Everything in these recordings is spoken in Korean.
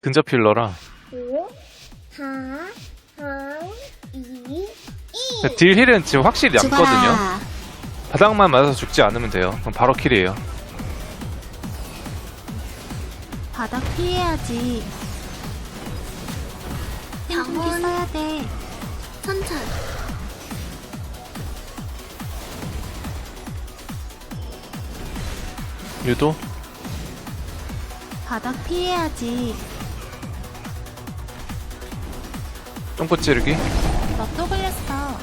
근접 힐러라 5, 4, 3, 2, 1. 딜 힐은 지금 확실히 얇거든요 죽어라. 바닥만 맞아서 죽지 않으면 돼요 그럼 바로 킬이에요 바닥 피해야지. 병원. 써야 돼. 천천. 유도 바닥 피해야지. 똥꼬 찌르기 너또 걸렸어.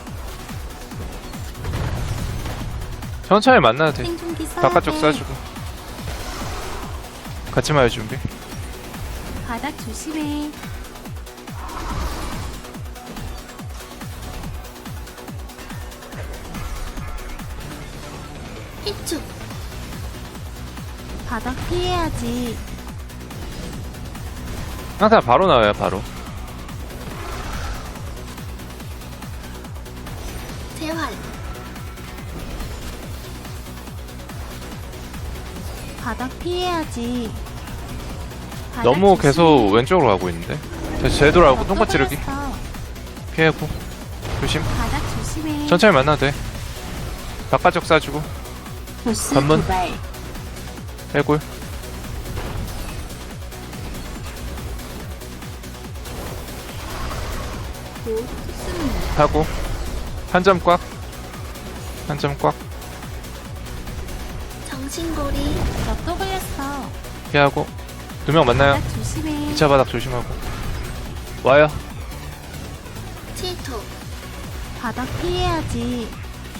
천천히 만나도 돼 생존기 써야 바깥쪽 돼. 쏴주고 같이 마요 준비 바닥 조심해. 희축. 바닥 피해야지. 항상 바로 나와요 바로 재활. 바닥 피해야지. 바닥 너무. 계속 왼쪽으로 가고 있는데 너 하고 또 똥꼬 찌르기. 피하고 조심 바닥 조심해. 천천히 만나도 돼 바깥쪽 쏴주고 보스 관문. 도발. 해골 곧. 하고 한 점 꽉 한 점 꽉 정신고리. 너또 걸렸어. 피하고 두 명 만나요 바닥 조심해. 2차 바닥 조심하고 와요 칠토. 바닥 피해야지.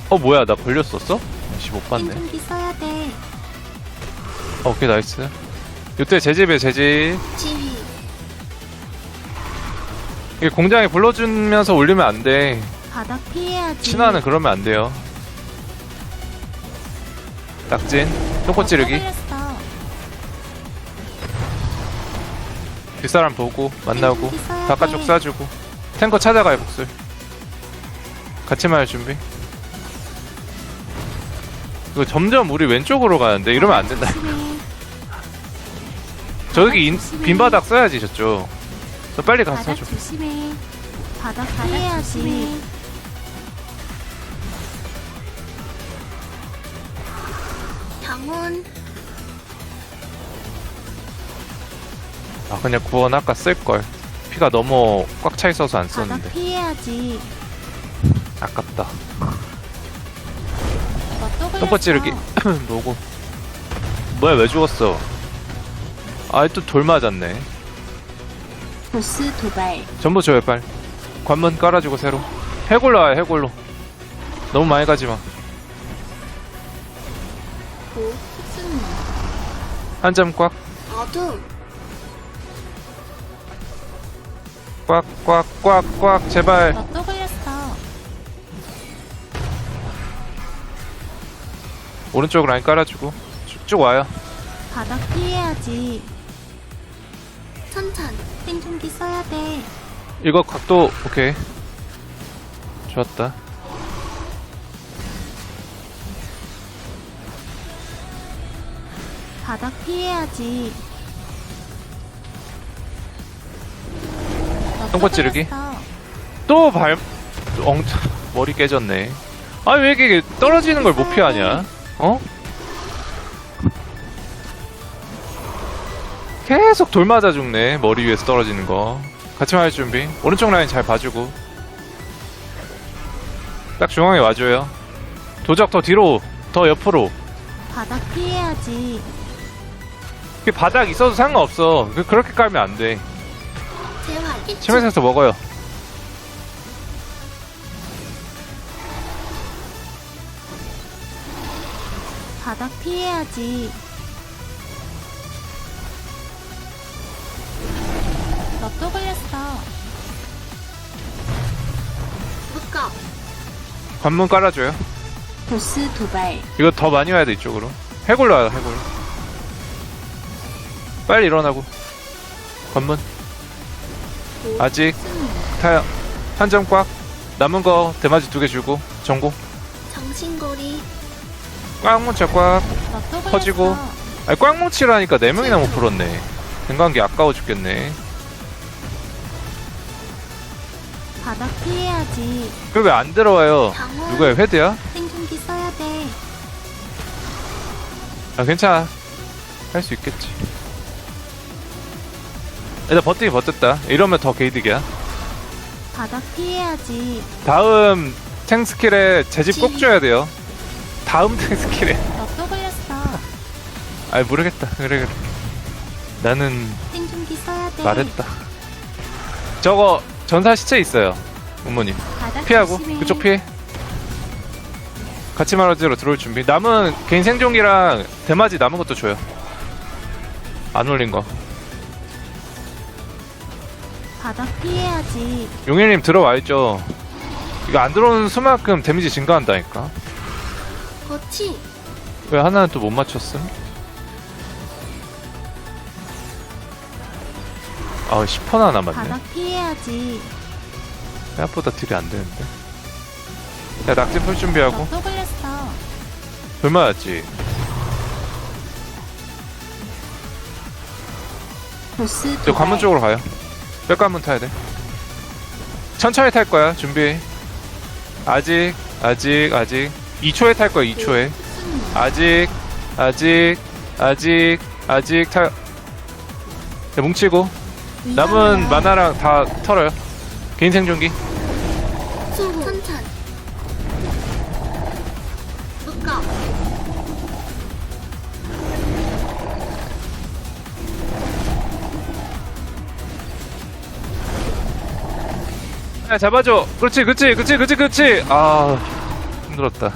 어 뭐야 나 걸렸었어? 씨 못 봤네 생존기 써야 돼. 어, 오케이 나이스 이때 제 집에 제 집 지휘. 이게 공장에 불러주면서 올리면 안 돼 바닥 피해야지. 신화는 그러면 안 돼요 낙진 똥꼬 찌르기 너또 걸렸어. 뒷사람 보고 만나고 써야 바깥쪽 돼. 쏴주고 탱커 찾아가요 복술 같이 마요 준비 이거 점점 우리 왼쪽으로 가는데 이러면 안 된다 조심해. 저기 인, 빈 바닥 써야지 저쪽 저 빨리 가서 바닥 쏴줘 조심해. 바닥 피해야지. 병원. 아 그냥 구원 아까 쓸걸. 피가 너무 꽉 차 있어서 안 바닥 썼는데. 피해야지. 아깝다. 너또 걸렸어. 똥꼬 찌르기. 뭐고. 뭐야 왜 죽었어? 아 또 돌 맞았네. 보스 도발. 전부 줘요 빨. 관문 깔아주고 새로. 해골로 와요 해골로. 너무 많이 가지마 고. 승. 한점 꽉 어둠. 꽉, 꽉, 꽉, 꽉, 제발. 너또 걸렸어. 오른쪽 라인 깔아주고. 쭉쭉 와요. 바닥 피해야지. 천천. 생존기 써야 돼. 이거 각도, 오케이. 좋았다. 바닥 피해야지. 너또 똥꼬 찌르기. 또 발, 엉, 머리 깨졌네. 아, 왜 이렇게 떨어지는 걸 못 피하냐? 어? 계속 돌 맞아 죽네. 머리 위에서 떨어지는 거. 같이 말 준비. 오른쪽 라인 잘 봐주고. 딱 중앙에 와줘요. 도적 더 뒤로, 더 옆으로. 바닥 피해야지. 그 바닥 있어도 상관없어. 그- 그렇게 깔면 안 돼. 재활. 치면서 먹어요. 바닥 피해야지. 너 또 걸렸어. 묶어. 관문 깔아줘요. 보스 도발. 이거 더 많이 와야 돼 이쪽으로. 해골로 와요 해골. 빨리 일어나고. 관문 고. 아직 승. 타요. 한 점 꽉. 남은 거 대마지 두 개 주고 전고. 정신고리. 꽉 뭉쳐 꽉. 또 걸렸어. 퍼지고. 아니 꽉 뭉치라니까 네 명이나 못 풀었네. 생각한 아까워 죽겠네. 바닥 피해야지. 그걸 왜안 들어와요? 누가요? 헤드야? 생존기 써야 돼. 아, 괜찮아. 할 수 있겠지. 일단 버티기 버텼다. 이러면 더 게이득이야. 바닥 피해야지. 다음 탱 스킬에 재집 꼭 지. 줘야 돼요. 다음 탱 스킬에. 너또 걸렸어. 아 모르겠다. 그래 그래. 나는 생존기 써야 돼. 말했다. 저거 전사 시체 있어요. 부모님 바닥 피하고 조심해. 그쪽 피해. 같이 말하지로 들어올 준비. 남은 개인 생존기랑 대마지 남은 것도 줘요. 안 올린 거. 바닥 피해야지. 용일님 들어와 있죠. 이거 안 들어오는 수만큼 데미지 증가한다니까. 거치. 왜 하나는 또 못 맞췄음? 아, 10%나 남았네. 바닥 피해야지. 생각보다 딜이 안 되는데. 야, 낙지 풀 준비하고. 너또 걸렸어. 보스 저 도발. 관문 쪽으로 가요. 몇 관문 타야 돼. 천천히 탈 거야. 준비. 아직, 아직, 아직. 2초에 탈 거야. 2초에. 아직, 아직, 아직, 아직 탈. 자, 뭉치고. 남은. 만화랑 다 털어요. 개인 생존기. 천천. 야, 잡아줘. 그렇지, 그렇지, 그렇지, 그렇지, 그렇지. 아, 힘들었다.